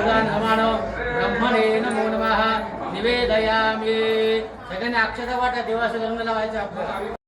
భగవాన్ నివేదయామి జగన్ అక్షతవాట దివాసు గంగల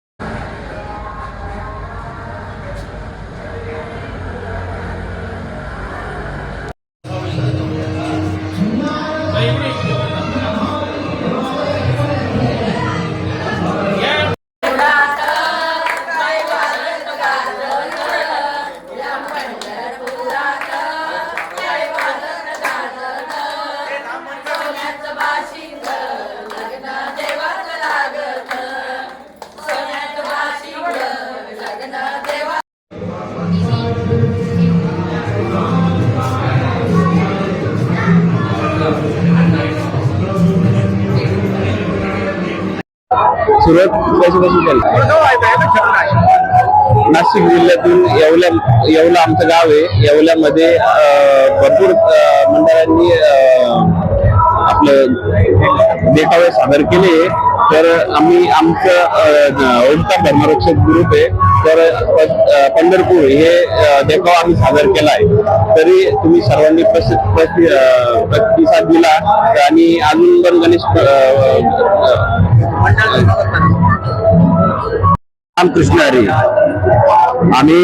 सुरुवात कशी कशी झाली नाशिक जिल्ह्यातून येवल्या येवला आमचं गाव आहे. येवल्यामध्ये भरपूर मंडळांनी आपलं देखावे सादर केले. तर आम्ही आमचं ओमकार धर्मरक्षक ग्रुप आहे. तर प- पंढरपूर हे देखावा आम्ही सादर केला आहे. तरी तुम्ही सर्वांनी प्रतिसाद दिला. आणि अजून पण गणेश रामकृष्ण हरी. आम्ही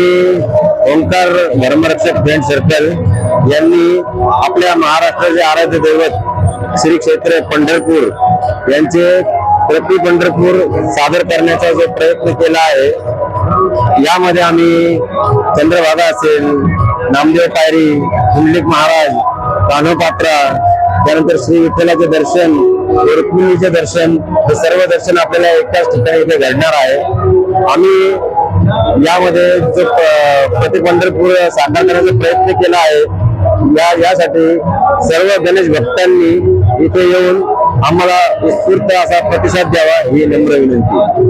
ओंकार धर्मरक्षक फ्रेंड सर्कल यांनी आपल्या महाराष्ट्राचे आराध्य दैवत श्री क्षेत्र पंढरपूर यांचे प्रति पंढरपूर सादर करण्याचा जो प्रयत्न केला आहे यामध्ये आम्ही चंद्रभागा असेल नामदेव पायरी पुंडलिक महाराज कान्होपात्रा त्यानंतर श्री विठ्ठलाचे दर्शन रुक्मिणीचे दर्शन हे सर्व दर्शन आपल्याला एकाच ठिकाणी इथे घडणार आहे. आम्ही यामध्ये जो प- प्रति पंढरपूर साकार करण्याचा प्रयत्न केला आहे या यासाठी सर्व गणेश भक्तांनी इथे येऊन आम्हाला उत्स्फूर्त असा प्रतिसाद द्यावा ही नम्र विनंती.